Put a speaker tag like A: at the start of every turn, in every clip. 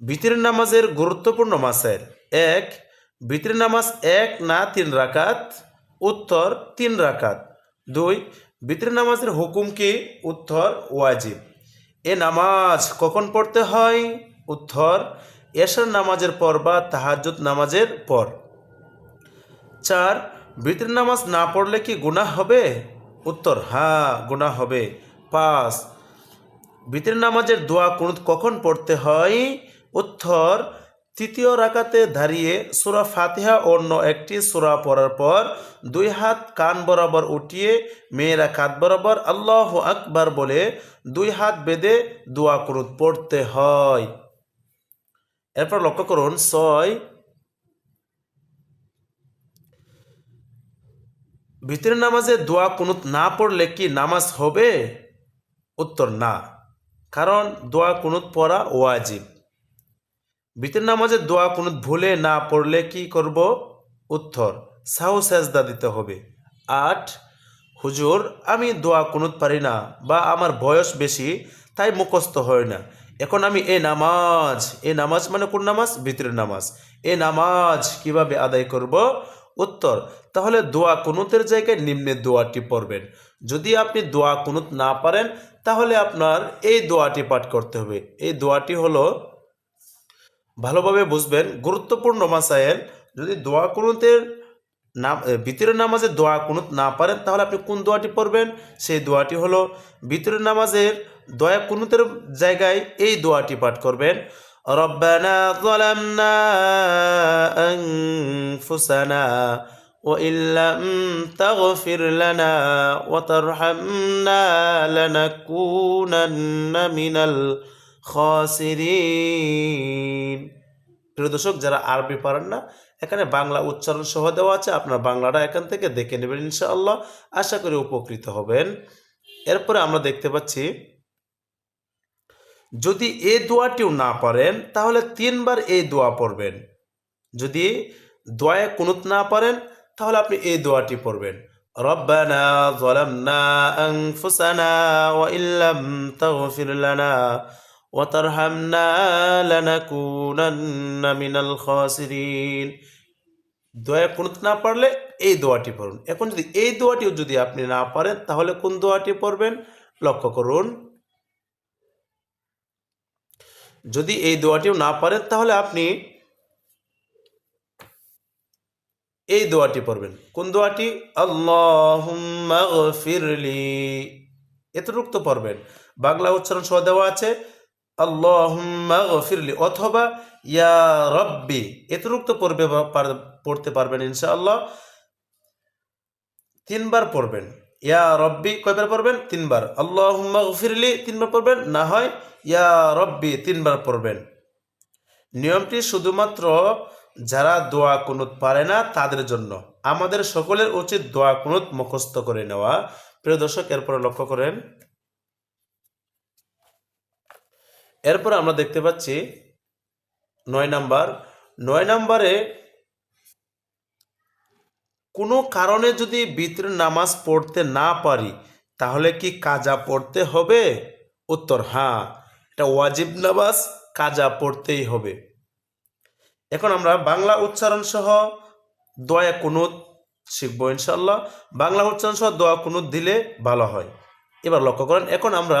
A: বিতির নামাজের গুরুত্বপূর্ণ মাসের এক বিতির নামাজ এক না তিন রাকাত, উত্তর তিন রাকাত। দুই বিতির নামাজের হুকুম কি? উত্তর ওয়াজিব। এ নামাজ কখন পড়তে হয়? উত্তর এশার নামাজের পর বা তাহাজ্জুদ নামাজের পর। চার বিতির নামাজ না পড়লে কি গুনাহ হবে? উত্তর হ্যাঁ গুনাহ হবে। পাঁচ বিতির নামাজের দোয়া কুনুত কখন পড়তে হয়? উত্তর, তৃতীয় রাকাতে দাঁড়িয়ে সুরা ফাতিহা অন্য একটি সুরা পড়ার পর দুই হাত কান বরাবর উঠিয়ে মেয়েরা কাত বরাবর আল্লাহ আকবার বলে দুই হাত বেঁধে দোয়া কুনুত পড়তে হয়। এরপর লক্ষ্য করুন, ছয়। ভিতরের নামাজে দোয়া কুনুত না পড়লে কি নামাজ হবে? উত্তর, না। কারণ দোয়া কুনুত পড়া ওয়াজিব। ভিতর নামাজে দোয়া কুনুত ভুলে না পড়লে কি করব? উত্তর সাহু সেজদা দিতে হবে। আট, হুজুর, আমি দোয়া কুনুত পারি না বা আমার বয়স বেশি, তাই মুখস্থ হয় না। এখন আমি এ নামাজ এ নামাজ মানে কোন নামাজ? ভিতরের নামাজ। এ নামাজ কীভাবে আদায় করব? উত্তর, তাহলে দোয়া কুনুতের জায়গায় নিম্নে দোয়াটি পড়বেন। যদি আপনি দোয়া কুনুত না পারেন, তাহলে আপনার এই দোয়াটি পাঠ করতে হবে। এই দোয়াটি হলো ভালোভাবে বুঝবেন গুরুত্বপূর্ণ মাসায়েল যদি দোয়া কুনুতের নাম ভিতরের নামাজে দোয়া কুনুত না পারেন তাহলে আপনি কোন দোয়াটি পড়বেন সেই দোয়াটি হলো ভিতরের নামাজের দয়া কুনুতের জায়গায় এই দোয়াটি পাঠ করবেন রব্বানা ظلمنا أنفسنا وإن لم تغفر لنا وترحمنا لنكونن من الخاسرين প্রিয় দর্শক যারা আরবি পারেন না এখানে বাংলা উচ্চারণ সহ দেওয়া আছে আপনার বাংলাটা এখান থেকে দেখে নেবেন ইনশাআল্লাহ আশা করি উপকৃত হবেন এরপরে আমরা দেখতে পাচ্ছি যদি এই দোয়াটিও না পারেন তাহলে তিনবার এই দোয়া পড়বেন যদি দোয়ায় কুনুত না পারেন তাহলে আপনি এই দোয়াটি পড়বেন ربنا ظلمنا أنفسنا وإن لم تغفر لنا ওয়াতারহামনা লানাকুনান্না মিনাল খাসিরিন দয়া করতে না পারলে এই দোয়াটি পড়ুন। এখন যদি এই দোয়াটিও যদি আপনি না পারেন, তাহলে কোন দোয়াটি পড়বেন? লক্ষ্য করুন। যদি এই দোয়াটিও না পারেন, তাহলে আপনি এই দোয়াটি পড়বেন। কোন দোয়াটি? আল্লাহুম্মা গফিরলি। এতটুক তো পড়বেন। বাংলা উচ্চারণ সহ দেওয়া আছে আল্লাহুম্মা অথবা ইয়া রব্বি, এতটুক তো পড়বে পড়তে পারবেন ইনশাআল্লাহ। তিনবার পড়বেন। ইয়া রব্বি কয়বার পড়বেন? তিনবার। আল্লাহুম্মা তিনবার পড়বেন। না হয় ইয়া রব্বি, তিনবার পড়বেন। নিয়মটি শুধুমাত্র যারা দোয়া কুনুত পারে না, তাদের জন্য। আমাদের সকলের উচিত দোয়া কুনুত মুখস্থ করে নেওয়া। প্রিয় দর্শক, এরপরে লক্ষ্য করেন। এরপরে আমরা দেখতে পাচ্ছি নয় নাম্বার। নয় নাম্বারে কোনো কারণে যদি বিতর নামাজ পড়তে না পারি, তাহলে কি কাজা পড়তে হবে? উত্তর হ্যাঁ। এটা ওয়াজিব নামাজ, কাজা পড়তেই হবে। এখন আমরা বাংলা উচ্চারণ সহ দয়া কুনুত শিখব ইনশাল্লাহ বাংলা উচ্চারণ সহ দোয়া কুনুত দিলে ভালো হয়। এবার লক্ষ্য করেন, এখন আমরা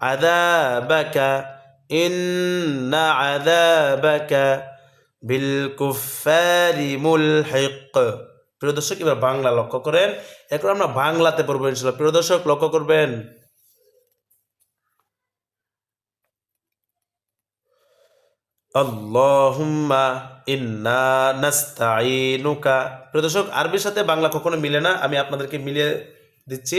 A: عذابك إن عذابك بالكفار ملحق মুলহিক। প্রিয় দর্শক, এবার বাংলা লক্ষ্য করেন। এখন আমরা বাংলাতে পড়ব ইনশাল্লাহ প্রিয় দর্শক, লক্ষ্য করবেন। আল্লাহুম্মা ইন্না নাস্তাইনুকা প্রিয় দর্শক, আরবির সাথে বাংলা কখনো মিলে না। আমি আপনাদেরকে মিলিয়ে দিচ্ছি।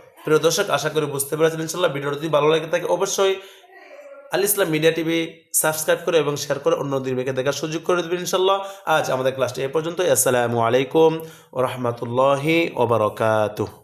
A: প্রিয় দর্শক, আশা করি বুঝতে পেরেছেন ইনশাল্লাহ ভিডিওটি। যদি ভালো লাগে থাকে, অবশ্যই Al Islam media TV subscribe করে এবং শেয়ার করে অন্য দিনকে দেখার সুযোগ করে দেবেন ইনশাল্লাহ আজ আমাদের ক্লাসটি এ পর্যন্ত আসসালামু আলাইকুম রহমতুল্লাহি ওবরাকাতুহ